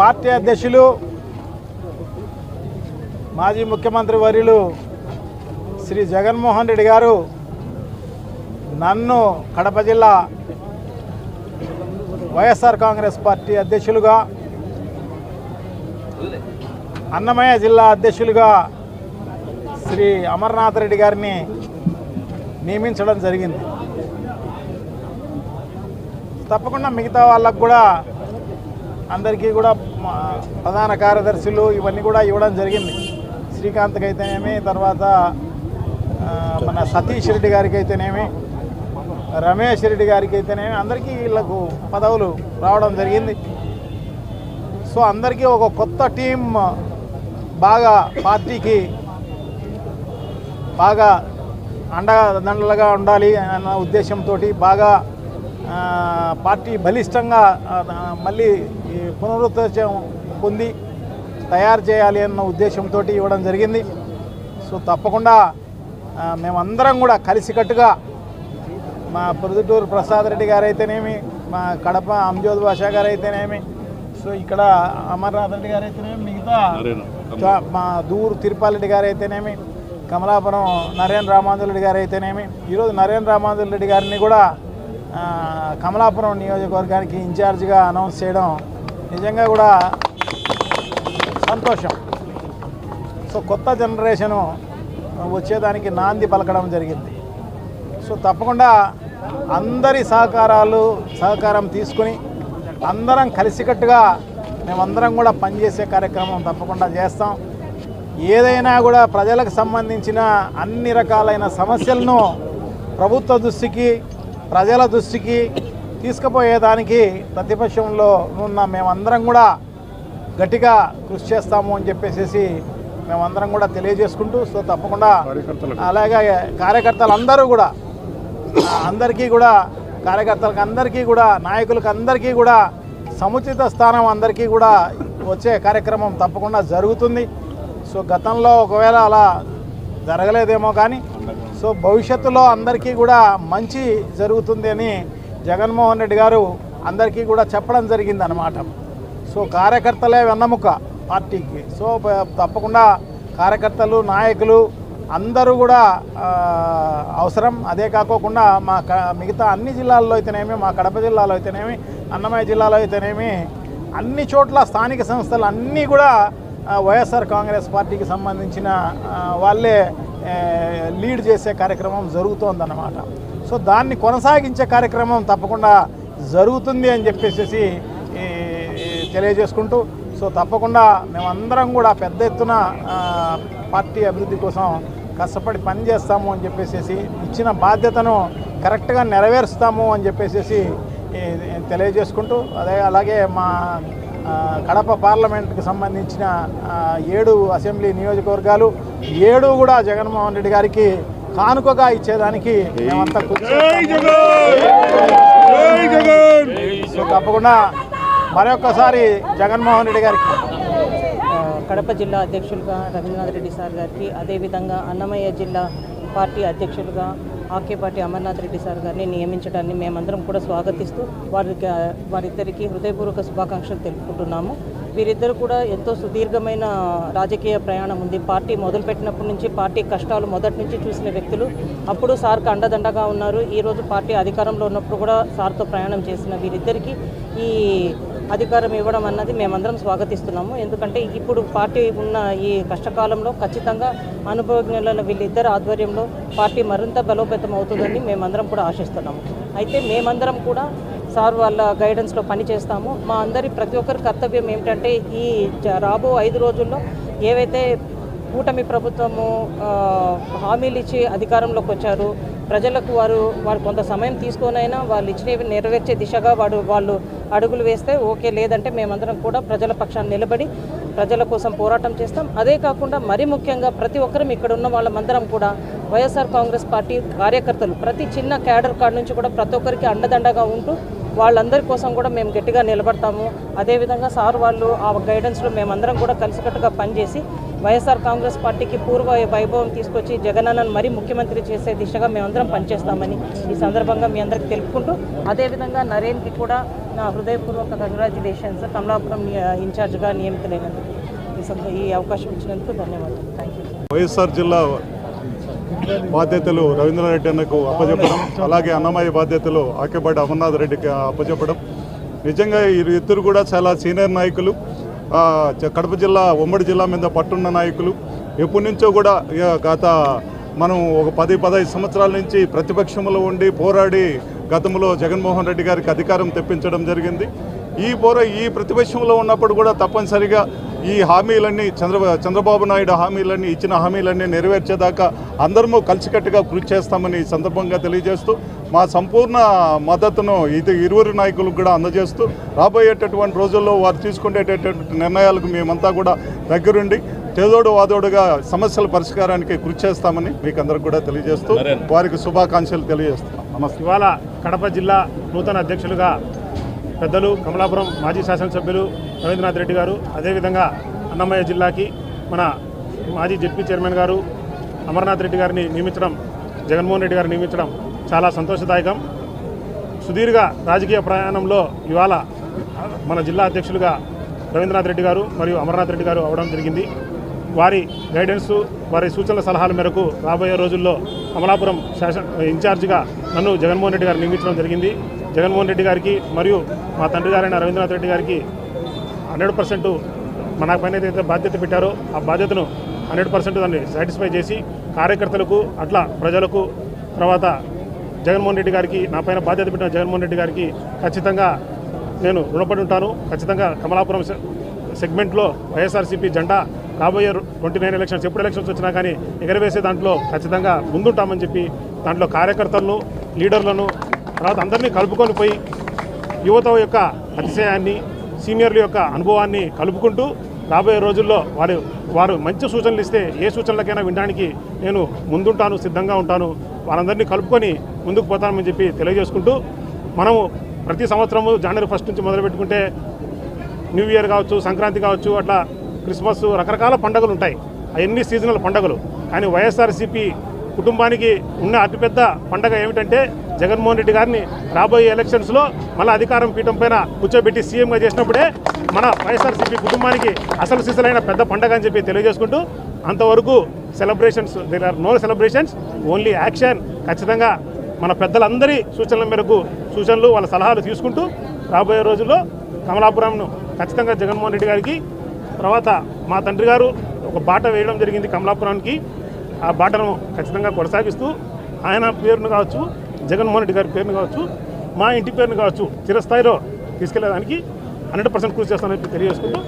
Party అధ్యక్షులు మాజీ ముఖ్యమంత్రి వర్యులు శ్రీ జగన్మోహన్ రెడ్డి గారు నన్ను కడప జిల్లా వైఎస్ఆర్ కాంగ్రెస్ పార్టీ అధ్యక్షులుగా అన్నమయ్య జిల్లా అధ్యక్షులుగా శ్రీ అమర్నాథ్ రెడ్డి గారిని నియమించడం జరిగింది. తప్పకుండా మిగతా వాళ్ళకు కూడా అందరికీ కూడా ప్రధాన కార్యదర్శులు ఇవన్నీ కూడా ఇవ్వడం జరిగింది. శ్రీకాంత్కి అయితేనేమి తర్వాత మన సతీష్ రెడ్డి గారికి అయితేనేమి రమేష్ రెడ్డి గారికి అయితేనేమి అందరికీ వీళ్ళకు పదవులు రావడం జరిగింది. సో అందరికీ ఒక కొత్త టీం బాగా పార్టీకి బాగా అండదండలుగా ఉండాలి అన్న ఉద్దేశంతో బాగా పార్టీ బలిష్టంగా మళ్ళీ ఈ పునరుద్ధరణ పొంది తయారు చేయాలి అన్న ఉద్దేశంతో ఇవ్వడం జరిగింది. సో తప్పకుండా మేమందరం కూడా కలిసికట్టుగా మా ప్రొద్దుటూరు ప్రసాద్ రెడ్డి గారు అయితేనేమి మా కడప అంజోద్ బాషా గారు అయితేనేమి సో ఇక్కడ అమర్నాథ్ రెడ్డి గారు అయితేనేమి మిగతా మా దూరు తిరుపాలరెడ్డి గారు అయితేనేమి కమలాపురం నరేంద్ర రామాంజుల రెడ్డి గారు అయితేనేమి ఈరోజు నరేంద్ర రామాంజుల రెడ్డి గారిని కూడా కమలాపురం నియోజకవర్గానికి ఇన్ఛార్జిగా అనౌన్స్ చేయడం నిజంగా కూడా సంతోషం. సో కొత్త జనరేషను వచ్చేదానికి నాంది పలకడం జరిగింది. సో తప్పకుండా అందరి సహకారాలు సహకారం తీసుకుని అందరం కలిసికట్టుగా మేమందరం కూడా పనిచేసే కార్యక్రమం తప్పకుండా చేస్తాం. ఏదైనా కూడా ప్రజలకు సంబంధించిన అన్ని రకాలైన సమస్యలను ప్రభుత్వ దృష్టికి ప్రజల దృష్టికి తీసుకుపోయేదానికి ప్రతిపక్షంలో ఉన్న మేమందరం కూడా గట్టిగా కృషి చేస్తాము అని చెప్పేసి మేమందరం కూడా తెలియజేసుకుంటూ సో తప్పకుండా అలాగే కార్యకర్తలు అందరూ కూడా అందరికీ కూడా కార్యకర్తలకు అందరికీ కూడా నాయకులకు అందరికీ కూడా సముచిత స్థానం అందరికీ కూడా వచ్చే కార్యక్రమం తప్పకుండా జరుగుతుంది. సో గతంలో ఒకవేళ అలా జరగలేదేమో కానీ సో భవిష్యత్తులో అందరికీ కూడా మంచి జరుగుతుంది అని జగన్మోహన్ రెడ్డి గారు అందరికీ కూడా చెప్పడం జరిగింది అన్నమాట సో కార్యకర్తలే వెన్నముక పార్టీకి. సో తప్పకుండా కార్యకర్తలు నాయకులు అందరూ కూడా అవసరం. అదే కాకోకుండా మా మిగతా అన్ని జిల్లాల్లో అయితేనేమి మా కడప జిల్లాలో అయితేనేమి అన్నమయ్య జిల్లాలో అయితేనేమి అన్ని చోట్ల స్థానిక సంస్థలు అన్నీ కూడా వైఎస్ఆర్ కాంగ్రెస్ పార్టీకి సంబంధించిన వాళ్ళే లీడ్ చేసే కార్యక్రమం జరుగుతోందన్నమాట. సో దాన్ని కొనసాగించే కార్యక్రమం తప్పకుండా జరుగుతుంది అని చెప్పేసి తెలియజేసుకుంటూ సో తప్పకుండా మేమందరం కూడా పెద్ద ఎత్తున పార్టీ అభివృద్ధి కోసం కష్టపడి పనిచేస్తాము అని చెప్పేసి ఇచ్చిన బాధ్యతను కరెక్ట్గా నెరవేరుస్తాము అని చెప్పేసి తెలియజేసుకుంటూ అదే అలాగే మా కడప పార్లమెంట్కి సంబంధించిన ఏడు అసెంబ్లీ నియోజకవర్గాలు ఏడు కూడా జగన్మోహన్ రెడ్డి గారికి కానుకగా ఇచ్చేదానికి మేమంతా తప్పకుండా మరొకసారి జగన్మోహన్ రెడ్డి గారికి. కడప జిల్లా అధ్యక్షులుగా రవీంద్రనాథ్ రెడ్డి సార్ గారికి అదేవిధంగా అన్నమయ్య జిల్లా పార్టీ అధ్యక్షులుగా ఆకే అమర్నాథ్ రెడ్డి సార్ గారిని నియమించడాన్ని మేమందరం కూడా స్వాగతిస్తూ వారికి వారిద్దరికీ హృదయపూర్వక శుభాకాంక్షలు తెలుపుకుంటున్నాము. వీరిద్దరు కూడా ఎంతో సుదీర్ఘమైన రాజకీయ ప్రయాణం ఉంది. పార్టీ మొదలుపెట్టినప్పటి నుంచి పార్టీ కష్టాలు మొదటి నుంచి చూసిన వ్యక్తులు అప్పుడు సార్కు అండదండగా ఉన్నారు. ఈరోజు పార్టీ అధికారంలో ఉన్నప్పుడు కూడా సార్తో ప్రయాణం చేసిన వీరిద్దరికీ ఈ అధికారం ఇవ్వడం అన్నది మేమందరం స్వాగతిస్తున్నాము. ఎందుకంటే ఇప్పుడు పార్టీ ఉన్న ఈ కష్టకాలంలో ఖచ్చితంగా అనుభవజ్ఞులైన వీళ్ళిద్దరు ఆధ్వర్యంలో పార్టీ మరింత బలోపేతం అవుతుందని మేమందరం కూడా ఆశిస్తున్నాము. అయితే మేమందరం కూడా సార్ వాళ్ళ గైడెన్స్లో పనిచేస్తాము మా అందరి ప్రతి ఒక్కరి కర్తవ్యం ఏమిటంటే ఈ జ- రాబో ఐదు రోజుల్లో ఏవైతే కూటమి ప్రభుత్వము హామీలు ఇచ్చి అధికారంలోకి వచ్చారు ప్రజలకు వారు వారు కొంత సమయం తీసుకొనైనా వాళ్ళు ఇచ్చినవి నెరవేర్చే దిశగా వాడు వాళ్ళు అడుగులు వేస్తే ఓకే లేదంటే మేమందరం కూడా ప్రజల పక్షాన్ని నిలబడి ప్రజల కోసం పోరాటం చేస్తాం. అదే కాకుండా మరీ ముఖ్యంగా ప్రతి ఒక్కరం ఇక్కడ ఉన్న వాళ్ళమందరం కూడా వైఎస్ఆర్ కాంగ్రెస్ పార్టీ కార్యకర్తలు ప్రతి చిన్న క్యాడర్ కాడ నుంచి కూడా ప్రతి ఒక్కరికి అండదండగా ఉంటూ వాళ్ళందరి కోసం కూడా మేము గట్టిగా నిలబడతాము. అదేవిధంగా సార్ వాళ్ళు ఆ గైడెన్స్లో మేమందరం కూడా కలిసికట్టుగా పనిచేసి వైఎస్ఆర్ కాంగ్రెస్ పార్టీకి పూర్వ వైభవం తీసుకొచ్చి జగనన్నను మరీ ముఖ్యమంత్రి చేసే దిశగా మేమందరం పనిచేస్తామని ఈ సందర్భంగా మీ అందరికి తెలుపుకుంటూ అదేవిధంగా నరేన్కి కూడా నా హృదయపూర్వక కంగ్రాచులేషన్స్ కమలాపురం ఇన్ఛార్జ్గా నియమితులైనందుకు ఈ ఈ అవకాశం ఇచ్చినందుకు ధన్యవాదాలు. థ్యాంక్ యూ వైఎస్ఆర్ జిల్లా బాధ్యతలు రవీంద్రారెడ్డి అన్నకు అప్పచెప్పడం అలాగే అన్నమయ్య బాధ్యతలు ఆకేపాటి అమర్నాథ్ రెడ్డికి అప్పచెప్పడం. నిజంగా వీరిద్దరు కూడా చాలా సీనియర్ నాయకులు. కడప జిల్లా ఉమ్మడి జిల్లా మీద పట్టున్న నాయకులు ఎప్పటి నుంచో కూడా గత మనం ఒక పది పదహైదు సంవత్సరాల నుంచి ప్రతిపక్షంలో ఉండి పోరాడి గతంలో జగన్మోహన్ రెడ్డి గారికి అధికారం తెప్పించడం జరిగింది. ఈ పోరా ఈ ప్రతిపక్షంలో ఉన్నప్పుడు కూడా తప్పనిసరిగా ఈ హామీలన్నీ చంద్ర చంద్రబాబు నాయుడు హామీలన్నీ ఇచ్చిన హామీలన్నీ నెరవేర్చేదాకా అందరము కలిసికట్టుగా కృషి చేస్తామని ఈ సందర్భంగా తెలియజేస్తూ మా సంపూర్ణ మద్దతును ఇది ఇరువురు నాయకులకు కూడా అందజేస్తూ రాబోయేటటువంటి రోజుల్లో వారు తీసుకునేటటువంటి నిర్ణయాలకు మేమంతా కూడా దగ్గరుండి తేదోడు వాదోడుగా సమస్యల పరిష్కారానికి కృషి చేస్తామని మీకు అందరికి కూడా తెలియజేస్తూ వారికి శుభాకాంక్షలు తెలియజేస్తున్నాం. నమస్తే. ఇవాళ కడప జిల్లా నూతన అధ్యక్షులుగా పెద్దలు కమలాపురం మాజీ శాసనసభ్యులు రవీంద్రనాథ్ రెడ్డి గారు అదేవిధంగా అన్నమయ్య జిల్లాకి మన మాజీ జడ్పీ చైర్మన్ గారు అమర్నాథ్ రెడ్డి గారిని నియమించడం జగన్మోహన్ రెడ్డి గారిని నియమించడం చాలా సంతోషదాయకం. సుదీర్ఘ రాజకీయ ప్రయాణంలో ఇవాళ మన జిల్లా అధ్యక్షులుగా రవీంద్రనాథ్ రెడ్డి గారు మరియు అమర్నాథ్ రెడ్డి గారు అవడం జరిగింది. వారి గైడెన్స్ వారి సూచనల సలహాల మేరకు రాబోయే రోజుల్లో అమలాపురం శాసన ఇన్ఛార్జిగా నన్ను జగన్మోహన్ రెడ్డి గారు నియమించడం జరిగింది. జగన్మోహన్ రెడ్డి గారికి మరియు మా తండ్రి గారైన రవీంద్రనాథ్ రెడ్డి గారికి హండ్రెడ్ పర్సెంట్ మన పైన ఏదైతే బాధ్యత పెట్టారో ఆ బాధ్యతను హండ్రెడ్ పర్సెంట్ దాన్ని సాటిస్ఫై చేసి కార్యకర్తలకు అట్లా ప్రజలకు తర్వాత జగన్మోహన్ రెడ్డి గారికి నా పైన బాధ్యత పెట్టిన జగన్మోహన్ రెడ్డి గారికి ఖచ్చితంగా నేను రుణపడి ఉంటాను. ఖచ్చితంగా కమలాపురం సెగ్మెంట్లో వైఎస్ఆర్సీపీ జెండా రాబోయే ట్వంటీ నైన్ ఎలక్షన్స్ ఎప్పుడు ఎలక్షన్స్ వచ్చినా కానీ ఎగరవేసే దాంట్లో ఖచ్చితంగా ముందుంటామని చెప్పి దాంట్లో కార్యకర్తలను లీడర్లను తర్వాత అందరినీ కలుపుకొని పోయి యువత యొక్క అతిశయాన్ని సీనియర్ల యొక్క అనుభవాన్ని కలుపుకుంటూ రాబోయే రోజుల్లో వారు వారు మంచి సూచనలు ఇస్తే ఏ సూచనలకైనా వినడానికి నేను ముందుంటాను సిద్ధంగా ఉంటాను. వారందరినీ కలుపుకొని ముందుకు పోతానని చెప్పి తెలియజేసుకుంటూ మనము ప్రతి సంవత్సరము జనవరి ఫస్ట్ నుంచి మొదలు పెట్టుకుంటే న్యూ ఇయర్ కావచ్చు సంక్రాంతి కావచ్చు అట్లా క్రిస్మస్ రకరకాల పండుగలు ఉంటాయి. అవన్నీ సీజనల్ పండుగలు. కానీ వైఎస్ఆర్సీపీ కుటుంబానికి ఉన్న అతిపెద్ద పండగ ఏమిటంటే జగన్మోహన్ రెడ్డి గారిని రాబోయే ఎలక్షన్స్లో మళ్ళీ అధికారం పీఠం పైన కూర్చోబెట్టి సీఎంగా చేసినప్పుడే మన వైఎస్ఆర్సీపీ కుటుంబానికి అసలు సిసలైన పెద్ద పండగ అని చెప్పి తెలియజేసుకుంటూ అంతవరకు celebrations there are no celebrations only action ఖచ్చితంగా మన పెద్దలందరి సూచనల మేరకు సూచనలు వాళ్ళ సలహాలు తీసుకుంటూ రాబోయే రోజుల్లో కమలాపురంను ఖచ్చితంగా జగన్మోహన్ రెడ్డి గారికి తర్వాత మా తండ్రి గారు ఒక బాట వేయడం జరిగింది కమలాపురానికి. ఆ బాటను ఖచ్చితంగా కొనసాగిస్తూ ఆయన పేరును కావచ్చు జగన్మోహన్ రెడ్డి గారి పేరును కావచ్చు మా ఇంటి పేరును కావచ్చు చిరస్థాయిలో తీసుకెళ్ళేదానికి హండ్రెడ్ పర్సెంట్ కృషి చేస్తానని తెలియజేసుకుంటూ